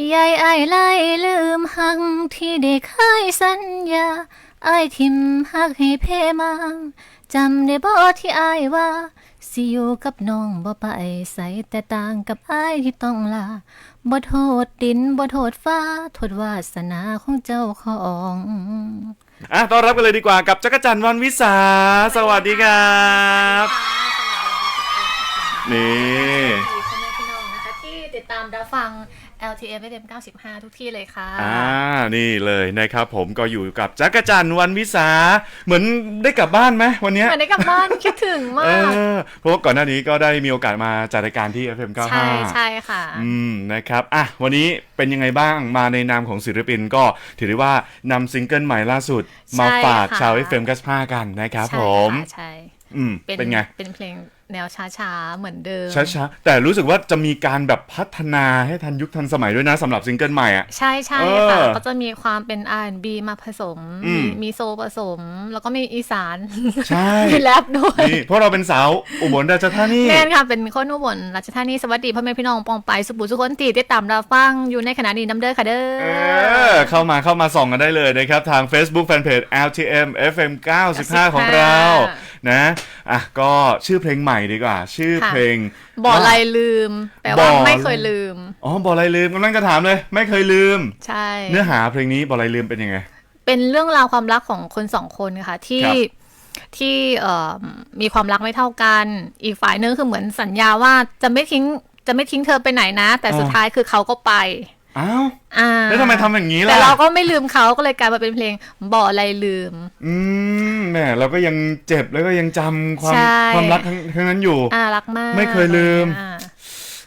ยายอายไล่ลืมหักที่ได้เคยสัญญาอายทิมหักให้เพมังจำได้บ่ที่อายว่า สิอยู่กับน้องบ่ไปใส่แต่ต่างกับอายที่ต้องลาบ่โทษดินบ่โทษฟ้า โทษวาสนาของเจ้าของอะต้อนรับกันเลยดีกว่ากับจักรจันทร์วันวิสา สวัสดีครับนี่พ่อแม่พี่น้องนะคะที่ติดตามรับฟัง LTM FM 95 ทุกที่เลยค่ะ อ่า นี่เลยนะครับผมก็อยู่กับจักรจันทร์วันวิสา เหมือนได้กลับบ้านไหมวันเนี้ย เหมือนได้กลับบ้าน คิดถึงมาเอก อเพราะว่าก่อนหน้านี้ก็ได้มีโอกาสมาจัดรายการที่ FM 95ใช่ใช่ค่ะ อืมนะครับอะวันนี้เป็นยังไงบ้างมาในนามของศิลปินก็ถือได้ว่านำซิงเกิลใหม่ล่าสุด มาฝากค่ะ ชาว FM 95กันนะครับใช่ผมค่ะใช่อืมเป็นไง เป็นเพลง แนวช้าๆ เหมือนเดิม ช้าๆ แต่รู้สึกว่าจะมีการแบบพัฒนาให้ทันยุคทันสมัยด้วยนะสำหรับซิงเกิลใหม่อะ ใช่ใช่เอค่ะอก็จะมีความเป็น R&B มาผสมอืมมีมีโซลผสม แล้วก็มีอีสาน ใช่ มีแรปด้วยนี่เพราะเราเป็นสาวอุบลราชธานีแน่นค่ะ เป็นคนอุบลราชธานีสวัสดีพ่อแม่พี่น้องปองไปสุบุสุคนตีได้ตามรับฟังอยู่ในขณะนี้น้ำเด้อค่ะเด้เอออเข้ามาเข้ามาส่องกันได้เลยนะครับทาง Facebook Fanpage LTM FM 95ของเรา นะอะก็ชื่อเพลงใหม่ดีกว่า ชื่อค่ะเพลงบอกอะไรลืมแปลบ่ว่าอไม่เคยลืมอ๋อบอกอะไรลืมกำลังจะถามเลย ไม่เคยลืม ใช่ เนื้อหาเพลงนี้บอกอะไรลืมเป็นยังไง เป็นเรื่องราวความรักของคนสองคนค่ะที่ครับที่เอ่อมีความรักไม่เท่ากัน อีกฝ่ายนึงคือเหมือนสัญญาว่าจะไม่ทิ้งจะไม่ทิ้งเธอไปไหนนะ แต่สุดท้ายคือเขาก็ไป อ้าวอ่าแล้วทำไมทำอย่างนี้ล่ะแต่เราก็ไม่ลืมเขาก็เลยกลายมาเป็นเพลงบอกอะไรลืม อืมแหมเราก็ยังเจ็บแล้วก็ยังจำความใช่ ความรักทั้งทั้งนั้นอยู่ อ่ารักมากไม่เคยลืม อ่า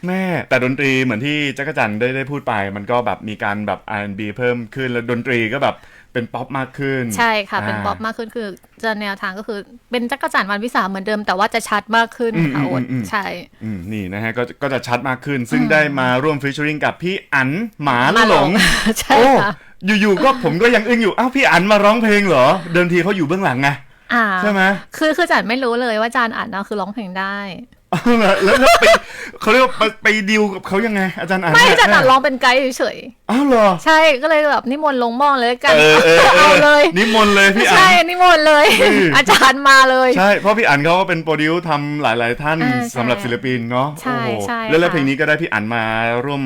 แม่แต่ดนตรีเหมือนที่จักรจันทร์ได้ได้พูดไป มันก็แบบมีการแบบ R&B เพิ่มขึ้นแล้วดนตรีก็แบบ เป็นป๊อปมากขึ้น ใช่ค่ะ เป็นอ่าป๊อปมากขึ้นคือจะแนวทางก็คือเป็นจักรจันทร์วันวิสาเหมือนเดิม แต่ว่าจะชัดมากขึ้นอืมค่ะโอดอืมอืมใช่อืมนี่นะฮะก็ก็จะชัดมากขึ้น ซึ่งได้มาร่วมฟิชเชอริงกับพี่อั๋นหมามาหลงใช่โอ้ค่ะอยู่ๆก็ผมก็ยังอึ้งอยู่อ้าวพี่อั๋นมาร้องเพลงเหรอ เดิมทีเขาอยู่เบื้องหลังไงอ่าใช่ไหมคือคือจันไม่รู้เลยว่าจานอ่านนะคือร้องเพลงได้อ้าวเหรอ แล้วแล้วไปเขาเรียกว่าไปไปดิวกับเขายังไง อาจารย์อั๋นไม่เนี่ยจันอ่านร้องเป็นไกด์เฉยอ้าวเหรอ ๆใช่ก็เลยแบบนิมนต์ลงหม้อเลยละกันเออเออเอเอาอเลยนิมนต์เลยพี่อั๋ใช่น นิมนต์เลย อืม อาจารย์มาเลย ใช่ เพราะพี่อั๋นเขาก็เป็นโปรดิวซ์ทำหลาย ๆ ท่านอ่าใช่สำหรับศิลปินเนาะใช่โอ้โหใช่แล้วแล้วค่ะเพลงนี้ก็ได้พี่อั๋นมาร่วม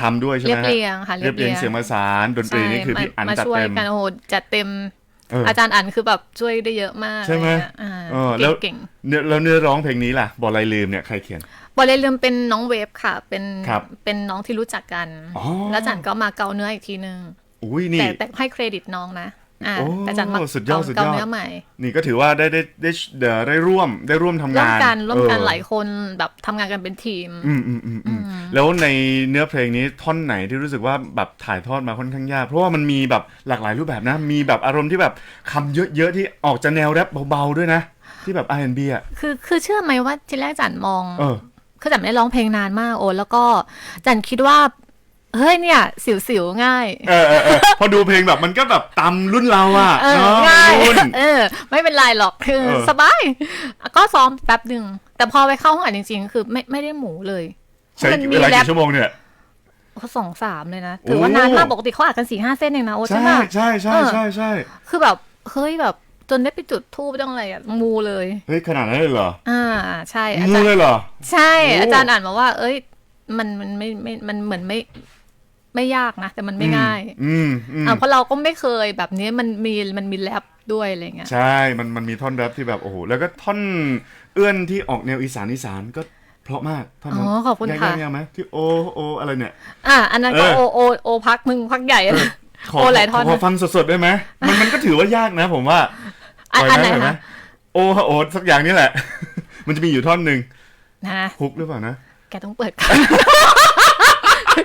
ทำด้วยใช่ไหเรีมยบฮะเรียงค่ะเรียบเรียง เสียงประสานดนตรีนี่คือพี่อั๋นมาจัดช่วยเต็ม กันโอ้โหจัดเต็มเออออาจารย์อันคือแบบช่วยได้เยอะมากใช่ไหมอะไรเงี้ยอ่าเออแล้วเก่งเนื้อแล้วเนื้อร้องเพลงนี้ล่ะบอลไรลืมเนี่ยใครเขียนๆบอลเลยลืมเป็นน้องเวฟค่ะ เป็นครับเป็นน้องที่รู้จักกันอ๋อแล้วจันก็มาเกาเนื้ออีกทีนึงอุ้ยนี่แต่แต่ให้เครดิตน้องนะ อ่าโอ้แต่จันมาสุดยอดเกาสุดยอดเกาเนื้อใหม่ นี่ก็ถือว่าได้ได้ได้เดี๋ยวได้ร่วมได้ร่วมทำร่วมงานกันร่วมกันเออหลายคนแบบทำงานกันเป็นทีม อืมอืมอืมอืมแล้วในเนื้อเพลงนี้ท่อนไหนที่รู้สึกว่าแบบถ่ายทอดมาค่อนข้างยาก เพราะว่ามันมีแบบหลากหลายรูปแบบนะ มีแบบอารมณ์ที่แบบคำเยอะๆที่ออกจะแนวแรปเบาๆด้วยนะ ที่แบบ R&B อะคือคือเชื่อไหมว่าทีแรกจันมองเออคือจันไม่ได้ร้องเพลงนานมากโอ้แล้วก็จันคิดว่า เฮ้ยเนี่ยสิวสิวๆง่ายเออเออเออพอดูเพลงแบบมันก็แบบตามรุ่นเราอะเออเนาะง่ายรุ่นเออ ไม่เป็นไรหรอกคือเออสบาย ก็ซ้อมแป๊บหนึ่งแต่พอไปเข้าห้องอัดจริงๆ คือไม่ไม่ได้หมูเลยใช้มันมีเวลาแรปกี่ชั่วโมงเนี่ยเขาสองสามเลยนะถือว่านานมากปกติเขาอัดกันสี่ห้าเส้นเองนะโอ้ใช่ใช่ไหมใช่ใช่เออใช่ใช่คือแบบเฮ้ยแบบจนได้ไปจุดทูบต้องอะไรอะมูเลย เฮ้ยขนาดนั้นเลยเหรอ อ่าใช่อางูจารย์เลยเหรอ ใช่โอ้อาจารย์อ่านมาว่า เอ้ย มันมันไม่ไม่มันเหมือนไม่ ไม่ยากนะ แต่มันไม่ง่ายอืมอืมอ่าเพราะเราก็ไม่เคยแบบนี้มันมีมันมีแรปด้วยอะไรเงี้ยใช่ มันมันมีท่อนแรปที่แบบโอ้โหแล้วก็ท่อนเอื้อนที่ออกแนวอีสานอีสานก็เพราะมากท่อนอ๋นั้อนขอบคุณยากค่ะยากไหมที่โอโออะไรเนี่ย อะอันนั้นก็เออโอโอโอพักมึงพักใหญ่อะขอโอ้หลายท่อนขอนะฟังสดๆได้ไหมมันมันก็ถือว่ายากนะ ผมว่าอันปล่ยอันไหนปล่ยคะโอฮะโอสักอย่างนี่แหละ มันจะมีอยู่ท่อนหนึ่งนะฮุกหรือเปล่านะแกต้องเปิด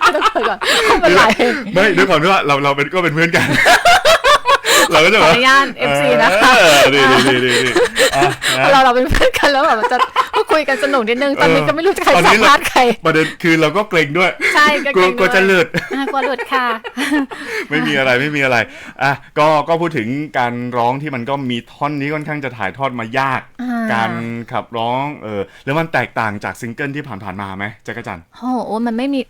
ก่อนแกต้องเปิดก่อนไม่เป็นไรไม่ด้วยความที่ว่าเราเราเป็นก็เป็นเพื่อนกัน เราก็จะแบอบอนุญาต FC นะคะเออดีดีดีดีดีอะนะเราเราเป็นเพื่อนกันแล้วแบบจะพูดคุยกันสนุกนิดนึงตอนนี้ก็ไม่รู้จะใครสัมภาษณ์ใครประเด็นคือเราก็เกรงด้วย ใช่ก็กลัวเรงกลัวจะหลุดอ่ากลัวหลุดค่ะ ไม่มีอะไรไม่มีอะไรอะก็ก็พูดถึงการร้องที่มันก็มีท่อนนี้ค่อนข้างจะถ่ายทอดมายาก การขับร้องเออแล้วมันแตกต่างจากซิงเกิลที่ผ่านๆมาไหมจักรจันโอ้โหมันไม่มี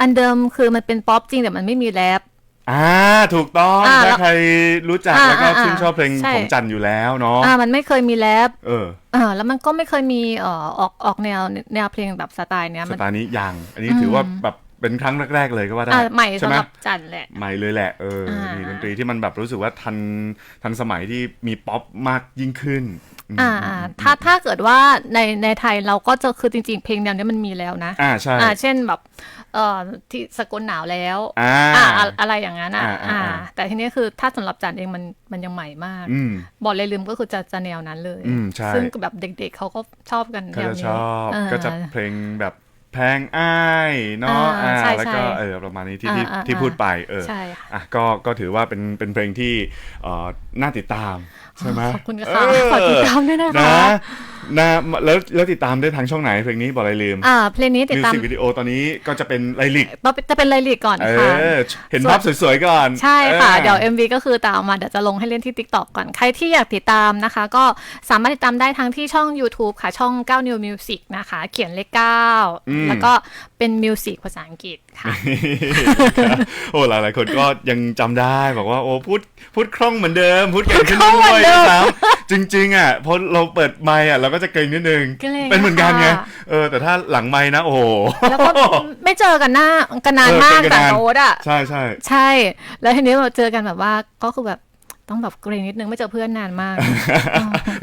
อันเดิมคือมันเป็นป๊อปจริงแต่มันไม่มีแรป อ่าถูกต้องอ่าแล้ถ้าวใครรู้จักอ่าแล้วก็อ่าชื่นชอบเพลงใช่ ของจันอยู่แล้วเนาะอ่ามันไม่เคยมีแรปเอออ่าแล้วมันก็ไม่เคยมีเอ่อออกออกแนวแนวเพลงแบบสไตล์เนี้ยสมัน ไตล์นี้ยังอันนี้ถือว่าแบบเป็นครั้งแรกๆเลยก็ว่าได้อ่าใหม่ใช่สำไหมหรับจันแหละ ใหม่เลยแหละเอออานี่ดนตรีที่มันแบบรู้สึกว่าทันทันสมัยที่มีป๊อปมากยิ่งขึ้นม อ่าอ่าถ้าถ้าเกิดว่าในในไทยเราก็จะคือจริง ๆ เพลงแนวเนี้ยมันมีแล้วนะ อ่าใช่อ่าเช่นแบบเอ่อที่สกลหนาวแล้วอ่าอ่าอะอะไรอย่างนั้นอะอ่าอ่าอ่าอ่าแต่ทีนี้คือถ้าสำหรับจันเองมันมันยังใหม่มากอืมบอกเลยลืมก็คือจะจะแนวนั้นเลยอืมใช่ซึ่งแบบเด็กๆเขาก็ชอบกันเขาแนวจะนี้ชอบเออก็จะเพลงแบบ แพงอ้ายเนาะอ่าอ่าใช่แล้วก็ใช่เออประมาณนี้ที่ที่อ่าอ่าที่พูดไปเออใช่ค่ะ อะก็ก็ถือว่าเป็นเป็นเพลงที่เอ่อน่าติดตามใช่ไหมขอบคุณค่ะเออ ฝากติดตามด้วยนะคะ นะนะแล้วแล้วติดตามได้ทางช่องไหนเพลงนี้บอกอะไรลืมอ่าเพลงนี้ติดมิวตามสิกวิดีโอตอนนี้ก็จะเป็นไลลิกจะเป็นไลลิกก่อนเอค่ะ อเห็นภาพสวยๆก่อนใช่ค่ะออเดี๋ยว MV ก็คือตามมาเดี๋ยวจะลงให้เล่นที่ TikTok ก่อน ใครที่อยากติดตามนะคะ ก็สามารถติดตามได้ทั้งที่ช่อง YouTube ค่ะ ช่อง 9 New Music นะคะ เขียนเลข9แล้วก็เป็น Music ภาษาอังกฤษค่ะโอ้หลายๆคนก็ยังจำได้บอกว่าโอ้พูดพูดคล่องเหมือนเดิม พูดเก่งขึ้นคล่องเหมืด้วอยนเดิมซ้ำ จริง ๆ อะพอเราเปิดไมค์อะเราก็จะเกรงนิดนึงเกรงเป็นเหมือนกันไงค่ะ เออแต่ถ้าหลังไมค์นะโอ้โหแล้วก็ไม่เจอกันหน้ากันนานเออมากเจอกันแต่นานโน้ตอะ ใช่ใช่ ใช่ แล้วทีนี้เราเจอกันแบบว่าก็คือแบบ ต้องแบบเกรงนิดนึงไม่เจอเพื่อนนานมาก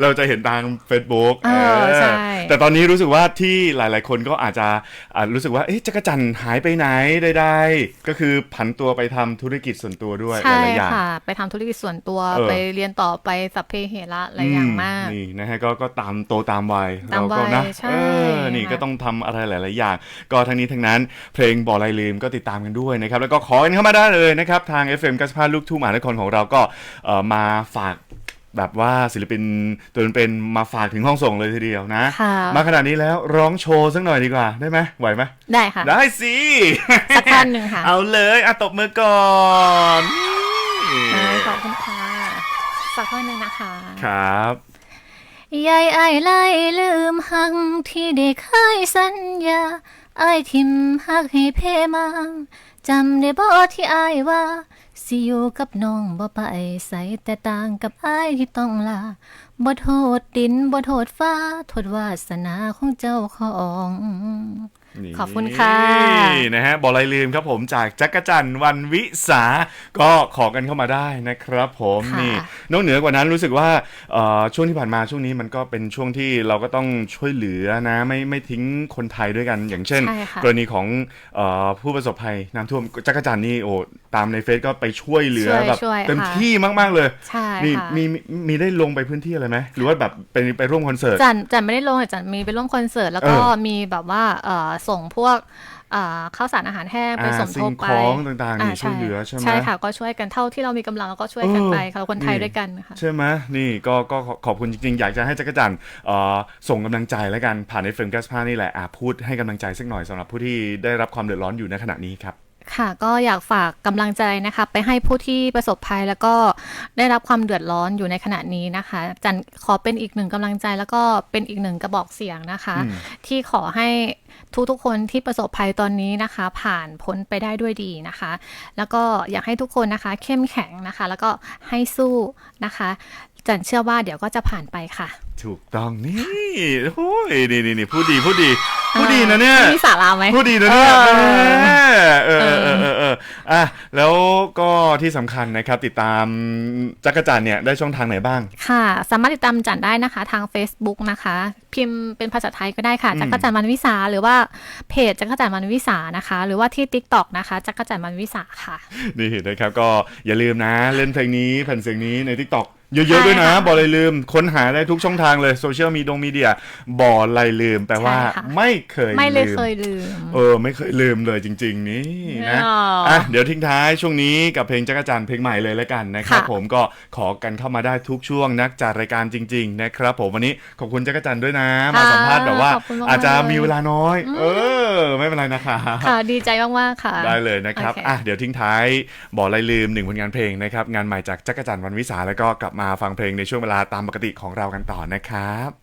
เราจะเห็นทาง Facebook เออใช่แต่ตอนนี้รู้สึกว่าที่หลาย ๆ คนก็อาจจะอ่ารู้สึกว่าเอ๊ะจักรจันทร์หายไปไหนใดๆก็คือผันตัวไปทำธุรกิจส่วนตัวด้วยหใช่ลายๆอย่างค่ะ ไปทำธุรกิจส่วนตัวเออไปเรียนต่อไปสัพเพเหระหลายอย่างมากนี่นะฮะก็ก็ตามโตตามวัยตามเราก็นะวัยใช่เออนี่ค่ะก็ต้องทำอะไรหลาย ๆ อย่าง ก็ทั้งนี้ทั้งนั้นเพลงบ่อลายลืมก็ติดตามกันด้วยนะครับแล้วก็ขอกันเข้ามาได้เลยนะครับทาง FM กัสพาลูกทุ่งมหานครของเราก็เอ่อมาฝากแบบว่าศิลปินตัวเป็นๆมาฝากถึงห้องส่งเลยทีเดียวนะค่ะมาขนาดนี้แล้วร้องโชว์สักหน่อยดีกว่าได้ไหมไหวไหมได้ค่ะ ได้สิสักท่อนหนึ่งค่ะ เอาเลยอะตบมือก่อนได้ขอบคุณค่ะสักท่อนหนึ่งนะคะ ครับยายไอ้ายไล่ลืมหังที่ได้เคยสัญญาไอ้ายทิมหักให้เพมัง จำได้บ่ที่อายว่า สิอยู่กับน้องบ่ไปใส่แต่ต่างกับอายที่ต้องลาบ่โทษดินบ่โทษฟ้า โทษวาสนาของเจ้าของ ขอบคุณค่ะนะฮะบอกอะไรลืมครับผมจากจักรจันทร์วันวิสา ก็ขอกันเข้ามาได้นะครับ ผมค่ะนี่นอกเหนือกว่านั้นรู้สึกว่าเอ่อช่วงที่ผ่านมาช่วงนี้มันก็เป็นช่วงที่เราก็ต้องช่วยเหลือนะไม่ไม่ทิ้งคนไทยด้วยกัน อย่างเช่นใช่ค่ะกรณีของเอ่อผู้ประสบภัยน้ำท่วมจักรจันทร์นี่โอ้ตามในเฟซก็ไปช่วยเหลือช่วยแบบช่วยเต็มค่ะที่มาก ๆ เลยใช่นี่ค่ะมีมีมีได้ลงไปพื้นที่อะไรไหมหรือว่าแบบไปไปร่วมคอนเสิร์ตจันจันไม่ได้ลงแต่จันมีไปร่วมคอนเสิร์ตแล้วก็เออมีแบบว่าเอ่อส่งพวกเอ่อข้าวสารอาหารแห้งไปอ่าสมทบสิ่งไปของต่างๆนี่อ่ช่วยเหลือใช่ไหมใช่ค่ะก็ช่วยกันเท่าที่เรามีกำลังเราก็ช่วยกันเออไปค่ะคนไทยนี่ด้วยกันค่ะใช่ไหมนี่ก็ก็ขอขอบคุณจริงๆ อยากจะให้จักรจันทร์เอ่อส่งกำลังใจแล้วกันผ่านในเฟรมแกสพานี่แหละอะพูดให้กำลังใจสักหน่อยสำหรับผู้ที่ได้รับความเดือดร้อนอยู่ในขณะนี้ครับ ค่ะก็อยากฝากกำลังใจนะคะ ไปให้ผู้ที่ประสบภัยแล้วก็ได้รับความเดือดร้อนอยู่ในขณะนี้นะคะ จันขอเป็นอีกหนึ่งกำลังใจแล้วก็เป็นอีกหนึ่งกระบอกเสียงนะคะอืมที่ขอให้ทุกๆคนที่ประสบภัยตอนนี้นะคะ ผ่านพ้นไปได้ด้วยดีนะคะ แล้วก็อยากให้ทุกคนนะคะ เข้มแข็งนะคะ แล้วก็ให้สู้นะคะจันเชื่อว่าเดี๋ยวก็จะผ่านไปค่ะ ถูกต้องนี่โอ้ยนี่นี่นี่พูดดีพูดดีพูดดีนะเนี่ยมีสาระไหมพูดดีนะเนี่ย เออแหมเออเออเออเออเอออะแล้วก็ที่สำคัญนะครับ ติดตามจักรจันทร์เนี่ยได้ช่องทางไหนบ้าง ค่ะ สามารถติดตามจันได้นะคะ ทาง Facebook นะคะ พิมพ์เป็นภาษาไทยก็ได้ค่ะอืมจักรจันทร์มันวิสาหรือว่าเพจจักรจันทร์มันวิสานะคะ หรือว่าที่ TikTok นะคะจักรจันทร์มันวิสาค่ะนี่นะครับก็อย่าลืมนะเล่นเพลงนี้แผ่นเสียงนี้ใน t ิ k t o k เยอะใช่ๆด้วยนะค่ะบอกเลยลืม ค้นหาได้ทุกช่องทางเลยโซเชียลมีดงมีเดียบ่อไรลืม แปลว่าใช่ค่ะ ไม่เคยไม่เลยลืม เคยลืม เออ ไม่เคยลืมเลยจริง ๆ นี่นะอ๋ออ่อะเดี๋ยวทิ้งท้ายช่วงนี้กับเพลงจักรจันทร์เพลงใหม่เลยแล้วกันนะครับ ค่ะ ผมก็ขอกันเข้ามาได้ทุกช่วงนักจัดรายการจริง ๆ นะครับ ผมวันนี้ขอบคุณจักรจันทร์ด้วยนะ มาสัมภาษณ์แบบว่าขอบคุณมกๆอาจจะมีเวลยลาน้อย เออ ไม่เป็นไรนะครับค่ะดีใจมาก ๆ ค่ะ ได้เลยนะครับโอเคอะเดี๋ยวทิ้งท้ายบอกไรลืมหนึ่งผลงานเพลงนะครับ งานใหม่จากจักรจันทร์วันวิสาแล้วก็กลับมาฟังเพลงในช่วงเวลาตามปกติของเรากันต่อนะครับ